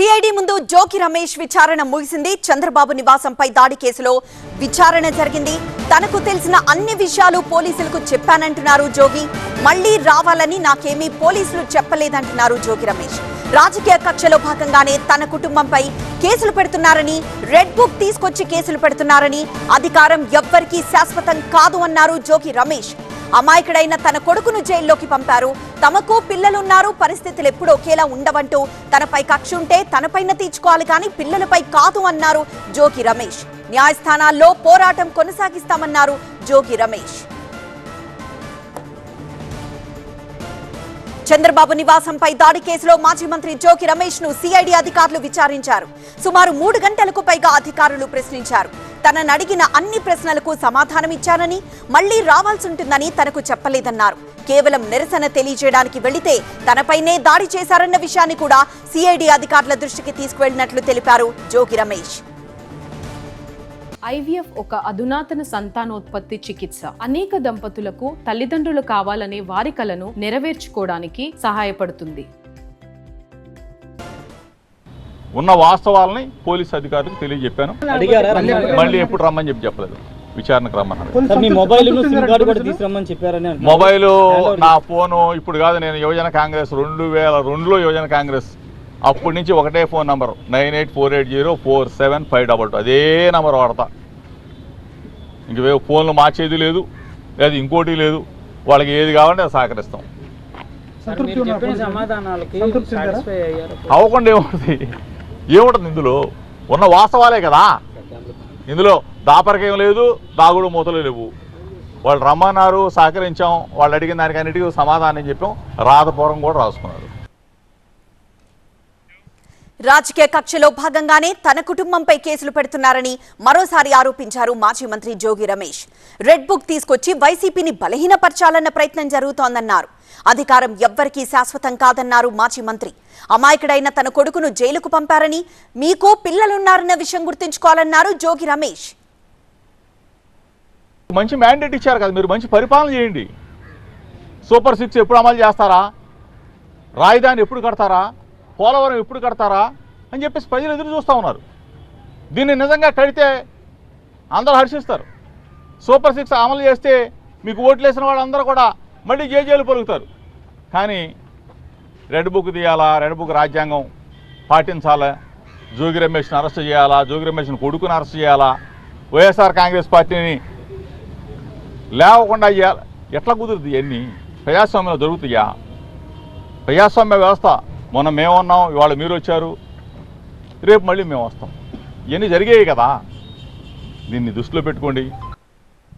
CID ముందు జోకి రమేష్ విచారణ ముగిసింది. చంద్రబాబు నివాసంపై దాడి కేసులో విచారణ జరిగింది. తనకు తెలిసిన అన్ని విషయాలు పోలీసులకు చెప్పానంటున్నారు జోగి. మళ్ళీ రావాలని నాకేమీ పోలీసులు చెప్పలేదంటున్నారు జోగి రమేష్. రాజకీయ కక్షలో భాగంగానే తన కుటుంబంపై కేసులు పెడుతున్నారని రెడ్ బుక్ తీసుకొచ్చి కేసులు పెడుతున్నారని అధికారం ఎవ్వరికీ శాశ్వతం కాదు అన్నారు జోగి రమేష్. అమాయకుడైన తన కొడుకును జైల్లోకి పంపారు. తమకు పిల్లలున్నారు పరిస్థితులు ఎప్పుడు ఒకేలా ఉండవంటూ తనపై కక్ష ఉంటే తనపైన తీర్చుకోవాలి కానీ పిల్లలపై కాదు అన్నారు జోగి రమేష్. న్యాయస్థానాల్లో పోరాటం కొనసాగిస్తామన్నారు జోగి రమేష్. చంద్రబాబు నివాసంపై దాడి కేసులో మాజీ మంత్రి జోకి రమేష్ను సిఐడి అధికారులు విచారించారు. సుమారు మూడు గంటలకు పైగా అధికారులు ప్రశ్నించారు. తనను అడిగిన అన్ని ప్రశ్నలకు సమాధానమిచ్చానని మళ్ళీ రావాల్సి ఉంటుందని తనకు చెప్పలేదన్నారు. కేవలం నిరసన తెలియజేయడానికి వెళితే తనపైనే దాడి చేశారన్న విషయాన్ని కూడా సిఐడి అధికారుల దృష్టికి తీసుకువెళ్ళినట్లు తెలిపారు జోగి రమేష్. ఐవీఎఫ్ ఒక అధునాతన సంతానోత్పత్తి చికిత్స. అనేక దంపతులకు తల్లిదండ్రులు కావాలనే వారి కలను నెరవేర్చుకోవడానికి సహాయపడుతుంది. ఉన్న వాస్తవాలని పోలీస్ అధికారులకు తెలియజెప్పాను. అడిగారా? మళ్ళీ ఎప్పుడు రమ్మని చెప్పి చెప్పలేదు. విచారణకు మీ మొబైల్ నా ఫోను ఇప్పుడు కాదు నేను యువజన కాంగ్రెస్ రెండు వేల రెండులో యువజన కాంగ్రెస్. అప్పటి నుంచి ఒకటే phone number nine eight four eight zero four seven five double two. అదే నంబర్ వాడతా. ఇంక ఫోన్లు మార్చేది లేదు లేదా ఇంకోటి లేదు. వాళ్ళకి ఏది కావాలంటే అది సహకరిస్తాం. అవ్వకుండా ఏముంటుంది ఏముంటుంది ఇందులో? ఉన్న వాస్తవాలే కదా. ఇందులో దాపరికేం లేదు దాగుడు మూతలు లేవు. వాళ్ళు రమ్మన్నారు సహకరించాం. వాళ్ళు అడిగిన దానికి అన్నిటికీ సమాధానం చెప్పాం. రాతపూర్వం కూడా రాసుకున్నారు. రాజకీయ కక్షలో భాగంగానే తన కుటుంబంపై కేసులు పెడుతున్నారని మరోసారి ఆరోపించారు మాజీ మంత్రి జోగి రమేష్. రెడ్ బుక్ తీసుకొచ్చి వైసీపీని బలహీనపరచాలన్న ప్రయత్నం జరుగుతోందన్నారు. అధికారం ఎవ్వరికీ శాశ్వతం కాదన్నారు మాజీ మంత్రి. అమాయకుడైన తన కొడుకును జైలుకు పంపారని మీకు పిల్లలున్నారన్న విషయం గుర్తుంచుకోవాలన్నారు జోగి రమేష్. మంచి మ్యాండేట్ ఇచ్చారు కదా మీరు మంచి పరిపాలన చేయండి. సూపర్ సిక్స్ ఎప్పుడు అమలు చేస్తారా? రాజధాని ఎప్పుడు కడతారా? పోలవరం ఎప్పుడు కడతారా అని చెప్పేసి ప్రజలు ఎదురు చూస్తూ ఉన్నారు. దీన్ని నిజంగా కడితే అందరూ హర్షిస్తారు. సూపర్ సిక్స్ అమలు చేస్తే మీకు ఓట్లు వేసిన వాళ్ళందరూ కూడా మళ్ళీ జేజేలు పలుకుతారు. కానీ రెడ్ బుక్ తీయాలా రెడ్ బుక్ రాజ్యాంగం పాటించాలా? జోగి రమేష్ని అరెస్ట్ చేయాలా? జోగి రమేష్ని కొడుకుని అరెస్ట్ చేయాలా? వైఎస్ఆర్ కాంగ్రెస్ పార్టీని లేవకుండా చేయాలి ఎట్లా కుదురుతుంది ఇవన్నీ ప్రజాస్వామ్యంలో దొరుకుతాయా ప్రజాస్వామ్య వ్యవస్థ మొన్న మేము ఉన్నాం ఇవాళ మీరు వచ్చారు. రేపు మళ్ళీ మేము వస్తాం. ఇవన్నీ జరిగాయి కదా. దీన్ని దృష్టిలో పెట్టుకోండి.